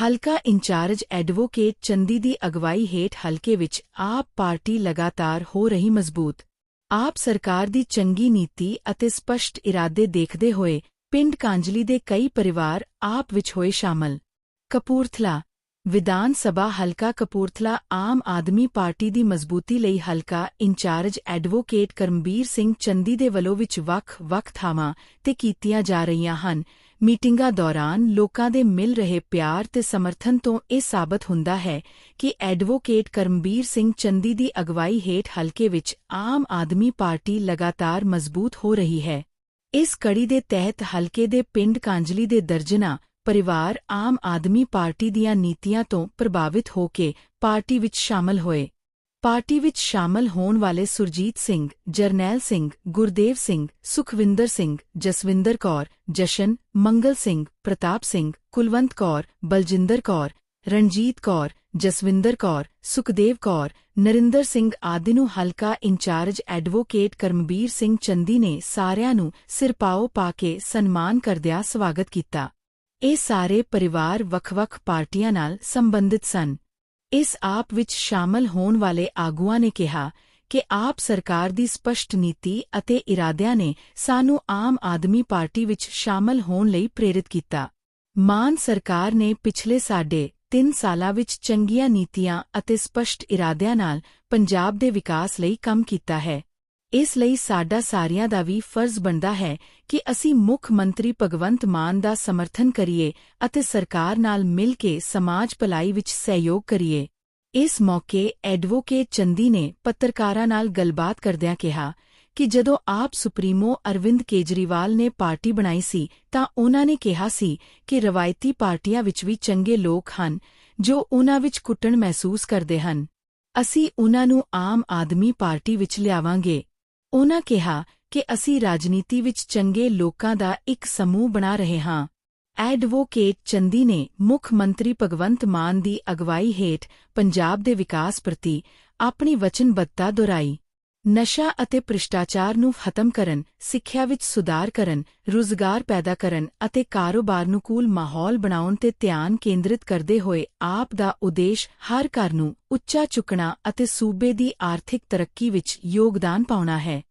ਹਲਕਾ incharge advocate ਚੰਦੀ ਦੀ ਅਗਵਾਈ ਹੇਠ ਹਲਕੇ ਵਿੱਚ ਆਪ ਪਾਰਟੀ ਲਗਾਤਾਰ ਹੋ ਰਹੀ ਮਜ਼ਬੂਤ। ਆਪ ਸਰਕਾਰ ਦੀ ਚੰਗੀ ਨੀਤੀ ਅਤੇ ਸਪਸ਼ਟ ਇਰਾਦੇ ਦੇਖਦੇ ਹੋਏ ਪਿੰਡ ਕਾਂਜਲੀ ਦੇ ਕਈ ਪਰਿਵਾਰ ਆਪ ਵਿੱਚ ਹੋਏ ਸ਼ਾਮਲ। ਕਪੂਰਥਲਾ ਵਿਧਾਨ ਸਭਾ ਹਲਕਾ ਕਪੂਰਥਲਾ ਆਮ ਆਦਮੀ ਪਾਰਟੀ ਦੀ ਮਜ਼ਬੂਤੀ ਲਈ ਹਲਕਾ ਇੰਚਾਰਜ ਐਡਵੋਕੇਟ ਕਰਮਬੀਰ ਸਿੰਘ ਚੰਦੀ ਦੇ ਵੱਲੋਂ ਵਿੱਚ ਵੱਖ-ਵੱਖ ਥਾਵਾਂ ਤੇ ਕੀਤੀਆਂ ਜਾ ਰਹੀਆਂ ਹਨ ਮੀਟਿੰਗਾਂ ਦੌਰਾਨ ਲੋਕਾਂ ਦੇ ਮਿਲ ਰਹੇ ਪਿਆਰ ਤੇ ਸਮਰਥਨ ਤੋਂ ਇਹ ਸਾਬਤ ਹੁੰਦਾ ਹੈ ਕਿ ਐਡਵੋਕੇਟ ਕਰਮਬੀਰ ਸਿੰਘ ਚੰਦੀ ਦੀ ਅਗਵਾਈ ਹੇਠ ਹਲਕੇ ਵਿੱਚ ਆਮ ਆਦਮੀ ਪਾਰਟੀ ਲਗਾਤਾਰ ਮਜ਼ਬੂਤ ਹੋ ਰਹੀ ਹੈ। ਇਸ ਕੜੀ ਦੇ ਤਹਿਤ ਹਲਕੇ ਦੇ ਪਿੰਡ ਕਾਂਜਲੀ ਦੇ ਦਰਜਨਾ ਪਰਿਵਾਰ ਆਮ ਆਦਮੀ ਪਾਰਟੀ ਦੀਆਂ ਨੀਤੀਆਂ ਤੋਂ ਪ੍ਰਭਾਵਿਤ ਹੋ ਕੇ ਪਾਰਟੀ ਵਿੱਚ ਸ਼ਾਮਲ ਹੋਏ। ਪਾਰਟੀ ਵਿੱਚ ਸ਼ਾਮਲ ਹੋਣ ਵਾਲੇ ਸੁਰਜੀਤ ਸਿੰਘ, ਜਰਨੈਲ ਸਿੰਘ, ਗੁਰਦੇਵ ਸਿੰਘ, ਸੁਖਵਿੰਦਰ ਸਿੰਘ, ਜਸਵਿੰਦਰ ਕੌਰ, ਜਸ਼ਨ, ਮੰਗਲ ਸਿੰਘ, ਪ੍ਰਤਾਪ ਸਿੰਘ, ਕੁਲਵੰਤ ਕੌਰ, ਬਲਜਿੰਦਰ ਕੌਰ, ਰਣਜੀਤ ਕੌਰ, ਜਸਵਿੰਦਰ ਕੌਰ, ਸੁਖਦੇਵ ਕੌਰ, ਨਰਿੰਦਰ ਸਿੰਘ ਆਦਿ ਨੂੰ ਹਲਕਾ ਇੰਚਾਰਜ ਐਡਵੋਕੇਟ ਕਰਮਬੀਰ ਸਿੰਘ ਚੰਦੀ ਨੇ ਸਾਰਿਆਂ ਨੂੰ ਸਿਰਪਾਓ ਪਾ ਕੇ ਸਨਮਾਨ ਕਰਦਿਆਂ ਸਵਾਗਤ ਕੀਤਾ। ਇਹ ਸਾਰੇ ਪਰਿਵਾਰ ਵੱਖ-ਵੱਖ ਪਾਰਟੀਆਂ ਨਾਲ ਸੰਬੰਧਿਤ ਸਨ। ਇਸ ਆਪ ਵਿੱਚ ਸ਼ਾਮਲ ਹੋਣ ਵਾਲੇ ਆਗੂਆਂ ਨੇ ਕਿਹਾ ਕਿ ਆਪ ਸਰਕਾਰ ਦੀ ਸਪਸ਼ਟ ਨੀਤੀ ਅਤੇ ਇਰਾਦਿਆਂ ਨੇ ਸਾਨੂੰ ਆਮ ਆਦਮੀ ਪਾਰਟੀ ਵਿੱਚ ਸ਼ਾਮਲ ਹੋਣ ਲਈ ਪ੍ਰੇਰਿਤ ਕੀਤਾ। ਮਾਨ ਸਰਕਾਰ ਨੇ ਪਿਛਲੇ ਸਾਡੇ 3 ਸਾਲਾਂ ਵਿੱਚ ਚੰਗੀਆਂ ਨੀਤੀਆਂ ਅਤੇ ਸਪਸ਼ਟ ਇਰਾਦਿਆਂ ਨਾਲ ਪੰਜਾਬ ਦੇ ਵਿਕਾਸ ਲਈ ਕੰਮ ਕੀਤਾ ਹੈ। ਇਸ ਲਈ ਸਾਡਾ ਸਾਰਿਆਂ ਦਾ ਵੀ ਫਰਜ਼ ਬਣਦਾ ਹੈ ਕਿ ਅਸੀਂ ਮੁੱਖ ਮੰਤਰੀ ਭਗਵੰਤ ਮਾਨ ਦਾ ਸਮਰਥਨ ਕਰੀਏ ਅਤੇ ਸਰਕਾਰ ਨਾਲ ਮਿਲ ਕੇ ਸਮਾਜ ਭਲਾਈ ਵਿੱਚ ਸਹਿਯੋਗ ਕਰੀਏ। ਇਸ ਮੌਕੇ ਐਡਵੋਕੇਟ ਚੰਦੀ ਨੇ ਪੱਤਰਕਾਰਾਂ ਨਾਲ ਗੱਲਬਾਤ ਕਰਦਿਆਂ ਕਿਹਾ ਕਿ ਜਦੋਂ ਆਪ ਸੁਪਰੀਮੋ ਅਰਵਿੰਦ ਕੇਜਰੀਵਾਲ ਨੇ ਪਾਰਟੀ ਬਣਾਈ ਸੀ, ਤਾਂ ਉਨ੍ਹਾਂ ਨੇ ਕਿਹਾ ਸੀ ਕਿ ਰਵਾਇਤੀ ਪਾਰਟੀਆਂ ਵਿੱਚ ਵੀ ਚੰਗੇ ਲੋਕ ਹਨ, ਜੋ ਉਨ੍ਹਾਂ ਵਿੱਚ ਕੁੱਟਣ ਮਹਿਸੂਸ ਕਰਦੇ ਹਨ। ਅਸੀਂ ਉਨ੍ਹਾਂ ਨੂੰ ਆਮ ਆਦਮੀ ਪਾਰਟੀ ਵਿੱਚ ਲਿਆਵਾਂਗੇ। ਉਨ੍ਹਾਂ ਕਿਹਾ ਕਿ ਅਸੀਂ ਰਾਜਨੀਤੀ ਵਿੱਚ ਚੰਗੇ ਲੋਕਾਂ ਦਾ ਇੱਕ ਸਮੂਹ ਬਣਾ ਰਹੇ ਹਾਂ। ਐਡਵੋਕੇਟ ਚੰਦੀ ਨੇ ਮੁੱਖ ਮੰਤਰੀ ਭਗਵੰਤ ਮਾਨ ਦੀ ਅਗਵਾਈ ਹੇਠ ਪੰਜਾਬ ਦੇ ਵਿਕਾਸ ਪ੍ਰਤੀ ਆਪਣੀ ਵਚਨਬੱਧਤਾ ਦੁਹਰਾਈ। ਨਸ਼ਾ ਅਤੇ ਭ੍ਰਿਸ਼ਟਾਚਾਰ ਨੂੰ ਖਤਮ ਕਰਨ, ਸਿੱਖਿਆ ਵਿੱਚ ਸੁਧਾਰ ਕਰਨ, ਰੁਜ਼ਗਾਰ ਪੈਦਾ ਕਰਨ ਅਤੇ ਕਾਰੋਬਾਰ ਨੂੰ ਕੂਲ ਮਾਹੌਲ ਬਣਾਉਣ ਤੇ ਧਿਆਨ ਕੇਂਦਰਿਤ ਕਰਦੇ ਹੋਏ ਆਪ ਦਾ ਉਦੇਸ਼ ਹਰ ਘਰ ਨੂੰ ਉੱਚਾ ਚੁੱਕਣਾ ਅਤੇ ਸੂਬੇ ਦੀ ਆਰਥਿਕ ਤਰੱਕੀ ਵਿੱਚ ਯੋਗਦਾਨ ਪਾਉਣਾ ਹੈ।